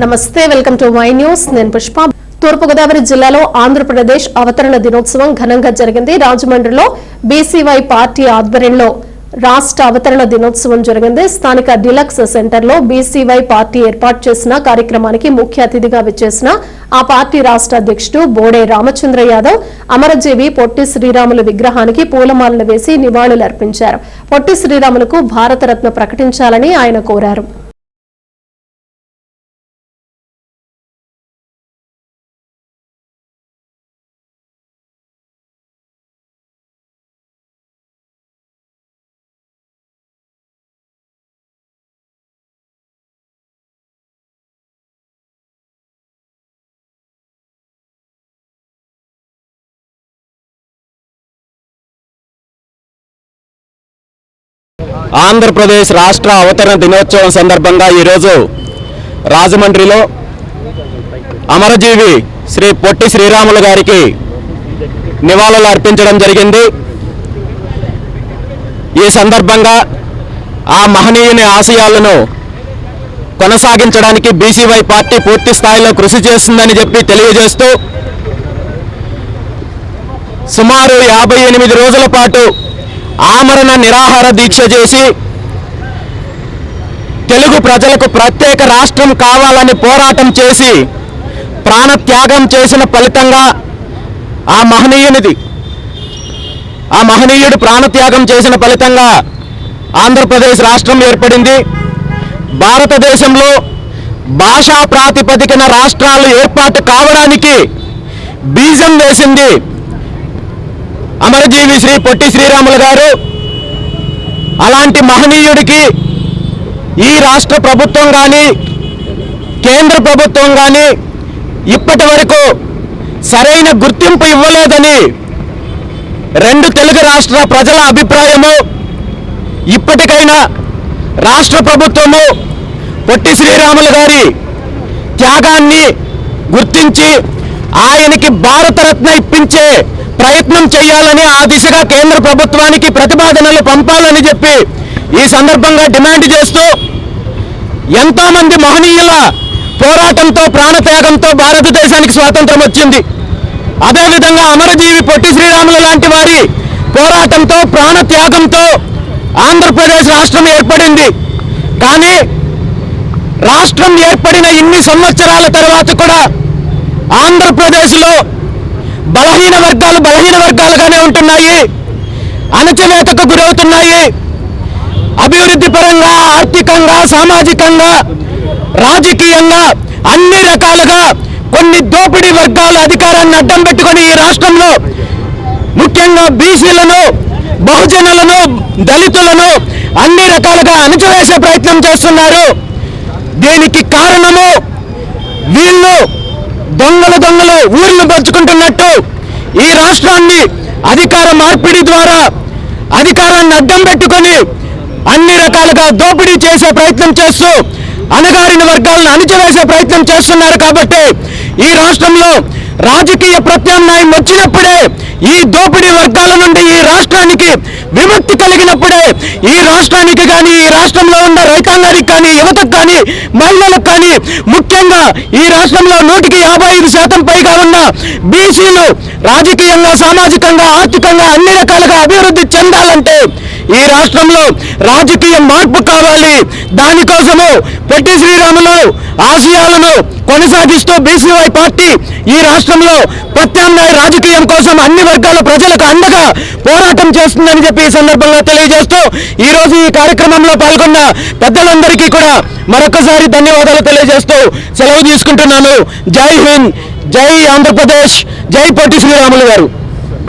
నమస్తే welcome to Y news. నేను పుష్ప. తూర్పుగోదావరి జిల్లాలో ఆంధ్రప్రదేశ్ అవతరణ దినోత్సవం ఘనంగా జరిగింది. రాజమండ్రిలో బీసీవై పార్టీ ఆధ్వర్యంలో రాష్ట్ర అవతరణ దినోత్సవం జరిగింది. స్థానిక డిలక్స్ సెంటర్లో బీసీవై పార్టీ ఏర్పాటు చేసిన కార్యక్రమానికి ముఖ్య అతిథిగా విచ్చేసిన ఆ పార్టీ రాష్ట్ర అధ్యక్షుడు బోడే రామచంద్ర యాదవ్ అమరజీవి పొట్టి శ్రీరాములు విగ్రహానికి పూలమాలలు వేసి నివాళులర్పించారు. పొట్టి శ్రీరాములకు భారతరత్న ప్రకటించాలని ఆయన కోరారు. ఆంధ్రప్రదేశ్ రాష్ట్ర అవతరణ దినోత్సవం సందర్భంగా ఈరోజు రాజమండ్రిలో అమరజీవి శ్రీ పొట్టి శ్రీరాములు గారికి నివాళులు అర్పించడం జరిగింది. ఈ సందర్భంగా ఆ మహనీయుని ఆశయాలను కొనసాగించడానికి బీసీవై పార్టీ పూర్తి స్థాయిలో కృషి చేస్తుందని చెప్పి తెలియజేస్తూ సుమారు యాభై ఎనిమిది రోజుల పాటు ఆమరణ నిరాహార దీక్ష చేసి తెలుగు ప్రజలకు ప్రత్యేక రాష్ట్రం కావాలని పోరాటం చేసి ప్రాణత్యాగం చేసిన ఫలితంగా ఆ మహనీయునిది ఆ మహనీయుడు ప్రాణత్యాగం చేసిన ఫలితంగా ఆంధ్రప్రదేశ్ రాష్ట్రం ఏర్పడింది. భారతదేశంలో భాషా ప్రాతిపదికన రాష్ట్రాలు ఏర్పాటు కావడానికి బీజం వేసింది. అమరజీవి శ్రీ పొట్టి శ్రీరాములు గారు అలాంటి మహనీయుడికి ఈ రాష్ట్ర ప్రభుత్వం కానీ కేంద్ర ప్రభుత్వం కానీ ఇప్పటి వరకు సరైన గుర్తింపు ఇవ్వలేదని రెండు తెలుగు రాష్ట్ర ప్రజల అభిప్రాయము ఇప్పటికైనా రాష్ట్ర ప్రభుత్వము పొట్టి శ్రీరాములు గారి త్యాగాన్ని గుర్తించి ఆయనకి భారతరత్న ఇప్పించే ప్రయత్నం చేయాలని ఆ దిశగా కేంద్ర ప్రభుత్వానికి ప్రతిపాదనలు పంపాలని చెప్పి ఈ సందర్భంగా డిమాండ్ చేస్తూ ఎంతో మంది మహనీయుల పోరాటంతో ప్రాణత్యాగంతో భారతదేశానికి స్వాతంత్రం వచ్చింది. అదేవిధంగా అమరజీవి పొట్టి శ్రీరాములు లాంటి వారి పోరాటంతో ప్రాణత్యాగంతో ఆంధ్రప్రదేశ్ రాష్ట్రం ఏర్పడింది. కానీ రాష్ట్రం ఏర్పడిన ఇన్ని సంవత్సరాల తర్వాత కూడా ఆంధ్రప్రదేశ్లో బలహీన వర్గాలు బలహీన వర్గాలుగానే ఉంటున్నాయి. అణచివేతకు గురవుతున్నాయి. అభివృద్ధి పరంగా ఆర్థికంగా సామాజికంగా రాజకీయంగా అన్ని రకాలుగా కొన్ని దోపిడీ వర్గాలు అధికారాన్ని అడ్డం పెట్టుకుని ఈ రాష్ట్రంలో ముఖ్యంగా బీసీలను బహుజనులను దళితులను అన్ని రకాలుగా అణచివేసే ప్రయత్నం చేస్తున్నారు. దీనికి కారణము దొంగలు దొంగలు ఊరిని పంచుకుంటున్నట్టు ఈ రాష్ట్రాన్ని అధికార మార్పిడి ద్వారా అధికారాన్ని అడ్డం పెట్టుకొని అన్ని రకాలుగా దోపిడీ చేసే ప్రయత్నం చేస్తూ అణగారిన వర్గాలను అణిచివేసే ప్రయత్నం చేస్తున్నారు కాబట్టి ఈ రాష్ట్రంలో రాజకీయ ప్రత్యామ్నాయం వచ్చినప్పుడే ఈ దోపిడీ వర్గాల నుండి ఈ రాష్ట్రానికి విముక్తి కలిగినప్పుడే ఈ రాష్ట్రానికి కానీ ఈ రాష్ట్రంలో ఉన్న రైతాంగానికి కానీ యువతకు కానీ మహిళలకు కానీ ముఖ్యంగా ఈ రాష్ట్రంలో నూటికి యాభై ఐదు శాతం పైగా ఉన్న బీసీలు రాజకీయంగా సామాజికంగా ఆర్థికంగా అన్ని రకాలుగా అభివృద్ధి చెందాలంటే ఈ రాష్ట్రంలో రాజకీయ మార్పు కావాలి. దానికోసము పొట్టి శ్రీరాములు ఆశయాలను కొనసాగిస్తూ బీసీవై పార్టీ ఈ రాష్ట్రంలో ప్రత్యామ్నాయ రాజకీయం కోసం అన్ని వర్గాల ప్రజలకు అండగా పోరాటం చేస్తుందని చెప్పి ఈ సందర్భంగా తెలియజేస్తూ ఈ రోజు ఈ కార్యక్రమంలో పాల్గొన్న పెద్దలందరికీ కూడా మరొకసారి ధన్యవాదాలు తెలియజేస్తూ సెలవు తీసుకుంటున్నాను జై హింద్ జై ఆంధ్రప్రదేశ్ జై పొట్టి శ్రీరాములు గారు.